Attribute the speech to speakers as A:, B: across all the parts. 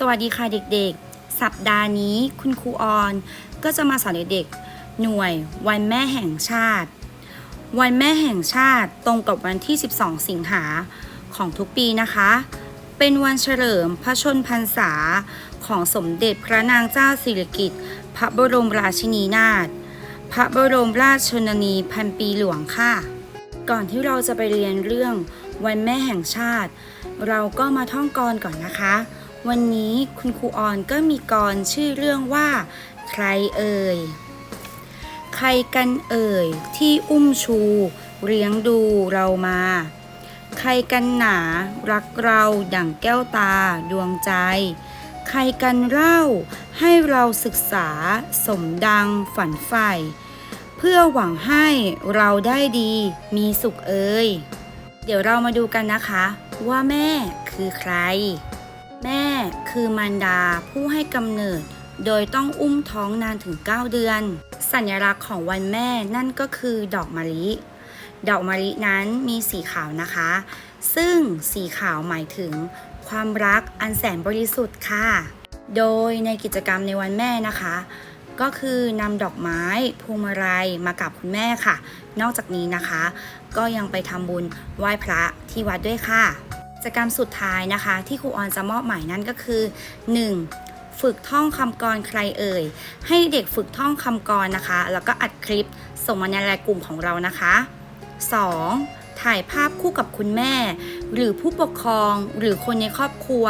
A: สวัสดีค่ะเด็กๆ สัปดาห์นี้คุณครูออน ก็จะมาสอนเด็กๆ หน่วยวันแม่แห่งชาติ วันแม่แห่งชาติตรงกับวันที่ 12 สิงหาของทุกปีนะคะ เป็นวันเฉลิมพระชนพรรษาของสมเด็จพระนางเจ้าสิริกิติ์พระบรมราชินีนาถ พระบรมราชชนนีพันปีหลวงค่ะ ก่อนที่เราจะไปเรียนเรื่องวันแม่แห่งชาติ เราก็มาท่องกรก่อนนะคะ วันนี้คุณครูออนก็มีกรชื่อเรื่องว่า ใครเอ่ย ใครกันเอ่ย ที่อุ้มชูเลี้ยงดูเรามา ใครกันหนา รักเราดั่งแก้วตาดวงใจ ใครกันเล่าให้เราศึกษาสมดังฝันใฝ่เพื่อหวังให้เราได้ดีมีสุขเอ่ย เดี๋ยวเรามาดูกันนะคะ ว่าแม่คือใคร แม่คือมารดาผู้ให้กำเนิด โดยต้องอุ้มท้องนานถึง 9 เดือน สัญลักษณ์ของวันแม่นั่นก็คือดอกมะลิ ดอกมะลินั้นมีสีขาวนะคะ ซึ่งสีขาวหมายถึง ความรักอันแสนบริสุทธิ์ค่ะ โดยในกิจกรรมในวันแม่นะคะ ก็คือนำดอกไม้พวงมาลัยมากับคุณแม่ค่ะ นอกจากนี้นะคะ ก็ยังไปทำบุญไหว้พระที่วัดด้วยค่ะ จกรรมสุดท้ายนะคะ ที่ครูออนจะมอบหมายนั่นก็คือ 1. ฝึกท่องคำกรใครเอ่ย ให้เด็กฝึกท่องคำกรนะคะ แล้วก็อัดคลิปส่งมาในรายกลุ่มของเรานะคะ 2. ถ่ายภาพคู่กับคุณแม่ หรือผู้ปกครองหรือคนในครอบครัว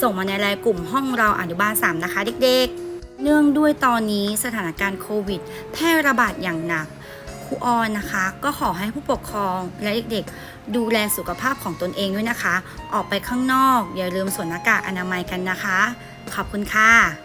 A: ส่งมาในรายกลุ่มห้องเราอนุบาล 3 นะคะ เด็กๆ เนื่องด้วยตอนนี้สถานการณ์โควิด แพร่ระบาดอย่างหนัก ครูออนนะคะ ก็ขอให้ผู้ปกครองและเด็กๆ ดูแลสุขภาพของตนเองด้วยนะคะ ออกไปข้างนอก อย่าลืมสวมหน้ากากอนามัยกันนะคะ ขอบคุณค่ะ